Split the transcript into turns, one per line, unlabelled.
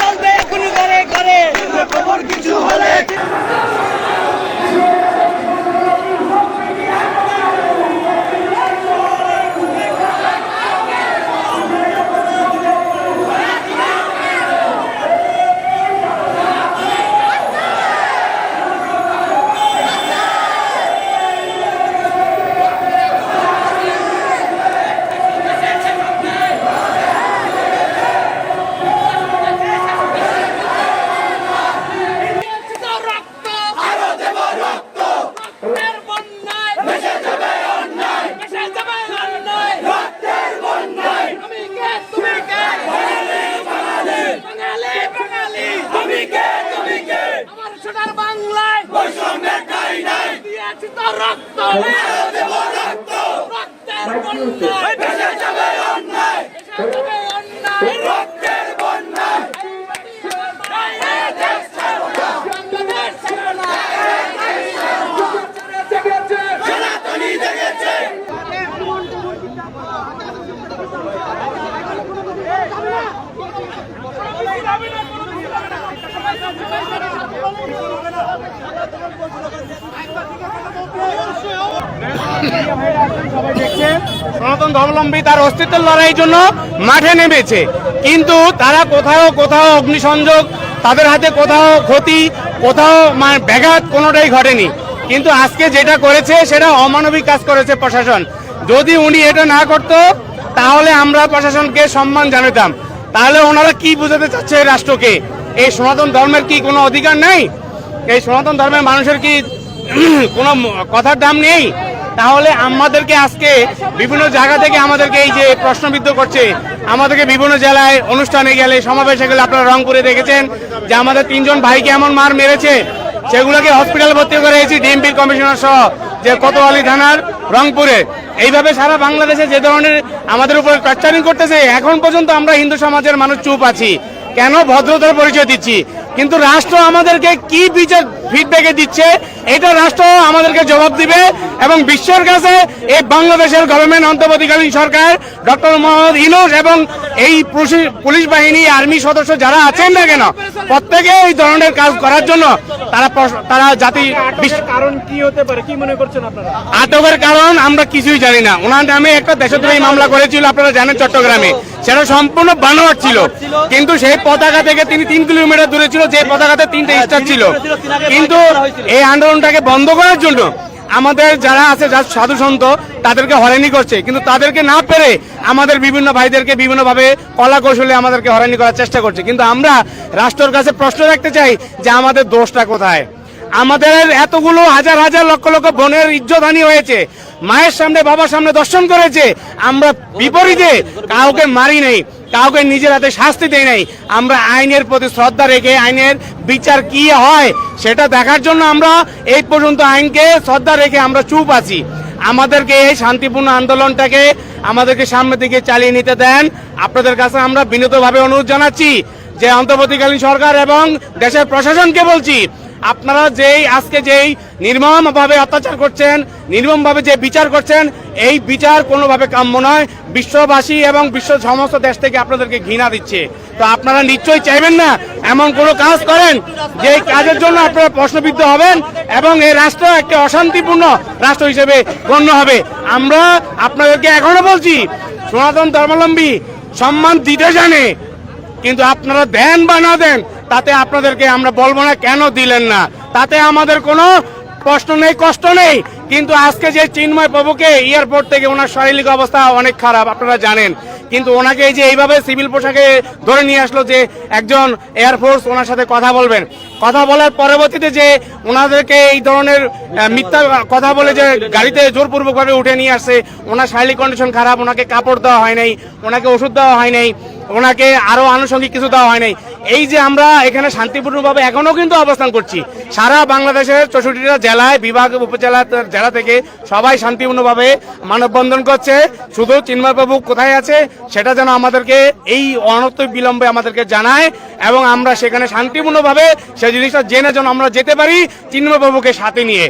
চলবে কোনো ঘরে কিছু হলে দিয়েছি রক্ত রক্ত সনাতন
ধর্মাবলম্বী তার অস্তিত্বের লড়াইয়ের জন্য মাঠে নেমেছে। কিন্তু তারা কোথাও কোথাও অগ্নিসংযোগ, তাদের হাতে কোথাও ক্ষতি, কোথাও মানে ব্যাঘাত কোনোটাই ঘটেনি। কিন্তু আজকে যেটা করেছে, সেটা অমানবিক কাজ করেছে প্রশাসন। যদি উনি এটা না করত, তাহলে আমরা প্রশাসনকে সম্মান জানাতাম। তাহলে ওনারা কি বোঝাতে চাচ্ছে রাষ্ট্রকে? এই সনাতন ধর্মের কি কোনো অধিকার নেই? এই সনাতন ধর্মের মানুষের কি কোনো কথার দাম নেই? তাহলে আমাদেরকে আজকে বিভিন্ন জায়গা থেকে আমাদেরকে এই যে প্রশ্নবিদ্ধ করছে, আমাদেরকে বিভিন্ন জেলায় অনুষ্ঠানে গেলে সমাবেশে গেলে আপনারা রংপুরে দেখেছেন যে আমাদের তিনজন ভাইকে এমন মার মেরেছে, সেগুলোকে হসপিটালে ভর্তি করে এসেছি ডিএমপির কমিশনার সহ, যে কোতোয়ালি থানার রংপুরে। এইভাবে সারা বাংলাদেশে যে ধরনের আমাদের উপর টর্চারিং করতেছে, এখন পর্যন্ত আমরা হিন্দু সমাজের মানুষ চুপ আছি। কেন ভদ্রতার পরিচয় দিচ্ছি? কিন্তু রাষ্ট্র আমাদেরকে কি বিচার ফিডব্যাকে দিচ্ছে এটা রাষ্ট্র আমাদেরকে জবাব দিবে এবং বিশ্বের কাছে এই বাংলাদেশের গভর্নমেন্ট অন্তর্বর্তীকালীন সরকার ডক্টর মোহাম্মদ ইনুস এবং এই পুলিশ- বাহিনী আর্মি সদস্য যারা আছেন না কেন প্রত্যেকে এই ধরনের কাজ করার জন্য তারা তারা জাতি
কারণ কি হতে পারে? কি মনে করছেন আপনারা?
আটকের কারণ আমরা কিছুই জানি না। ওনার নামে একটা দেশদ্রোহী মামলা করেছিল আপনারা জানেন চট্টগ্রামে। সেটা সম্পূর্ণ বানোয়াট ছিল। কিন্তু সেই পতাকা থেকে তিনি তিন কিলোমিটার দূরে ছিল যে পতাকাতে তিনটে স্টার ছিল। কিন্তু এই আন্দোলনটাকে বন্ধ করার জন্য আমাদের যারা আছে যারা সাধু সন্ত তাদেরকে হয়রানি করছে। কিন্তু তাদেরকে না পেরে আমাদের বিভিন্ন ভাইদেরকে বিভিন্নভাবে কলা কৌশলে আমাদেরকে হয়রানি করার চেষ্টা করছে। কিন্তু আমরা রাষ্ট্রের কাছে প্রশ্ন রাখতে চাই যে আমাদের দোষটা কোথায়? আমাদের এতগুলো হাজার হাজার লক্ষ লক্ষ বোনের ইজ্জতহানি হয়েছে। মায়ের সামনে, বাবার সামনে দর্শন করেছে। আমরা বিপরীতে কাউকে মারি নেই, কাউকে নিজের হাতে শাস্তি দেই নাই। আমরা আইনের প্রতি শ্রদ্ধা রেখে আইনের বিচার কি হয় সেটা দেখার জন্য আমরা এই পর্যন্ত আইনকে শ্রদ্ধা রেখে আমরা চুপ আছি। আমাদেরকে এই শান্তিপূর্ণ আন্দোলনটাকে আমাদেরকে সামনের দিকে চালিয়ে নিতে দেন। আপনাদের কাছে আমরা বিনীতভাবে অনুরোধ জানাচ্ছি যে অন্তর্বর্তীকালীন সরকার এবং দেশের প্রশাসনকে বলছি আপনারা যেই, আজকে যেই নির্মম ভাবে অত্যাচার করছেন নির্মম ভাবে যে বিচার করছেন, এই বিচার কোনোভাবে কাম্য নয়। বিশ্ববাসী এবং বিশ্ব সমস্ত দেশ থেকে আপনাদেরকে ঘৃণা দিচ্ছে। তো আপনারা নিশ্চয়ই চাইবেন না এমন কোনো কাজ করেন, যে কাজের জন্য আপনারা প্রশ্নবিদ্ধ হবেন এবং এই রাষ্ট্র একটা অশান্তিপূর্ণ রাষ্ট্র হিসেবে গণ্য হবে। আমরা আপনাদেরকে এখনও বলছি, সনাতন ধর্মাবলম্বী সম্মান দিতে জানে, কিন্তু আপনারা দেন বা না দেন তাতে আপনাদেরকে আমরা বলব না কেন দিলেন না। তাতে আমাদের কোনো কষ্ট নেই কষ্ট নেই। কিন্তু আজকে যে চিন্ময় প্রভুকে এয়ারপোর্ট থেকে ওনার শারীরিক অবস্থা অনেক খারাপ, আপনারা জানেন। কিন্তু ওনাকে এই যে এইভাবে সিভিল পোশাকে ধরে নিয়ে আসলো যে একজন এয়ারফোর্স ওনার সাথে কথা বলবেন। কথা বলার পরবর্তীতে যে ওনাদেরকে এই ধরনের মিথ্যা কথা বলে যে গাড়িতে জোরপূর্বকভাবে উঠে নিয়ে আসছে ওনার শারীরিক কন্ডিশন খারাপ, ওনাকে কাপড় দেওয়া হয় নাই, ওনাকে ওষুধ দেওয়া হয় নাই ওনাকে আরও আনুষঙ্গিক কিছু দেওয়া হয় নাই। এই যে আমরা এখানে শান্তিপূর্ণভাবে এখনও কিন্তু অবস্থান করছি। সারা বাংলাদেশের চৌষট্টিটা জেলায়, বিভাগ, উপজেলা, জেলা থেকে সবাই শান্তিপূর্ণভাবে মানববন্ধন করছে। শুধু চিন্ময়বাবু কোথায় আছে, সেটা যেন আমাদেরকে এই অনর্থ বিলম্বে আমাদেরকে জানায় এবং আমরা সেখানে শান্তিপূর্ণভাবে সেই জিনিসটা জেনে যেন আমরা যেতে পারি চিন্ময়বাবুকে সাথে নিয়ে।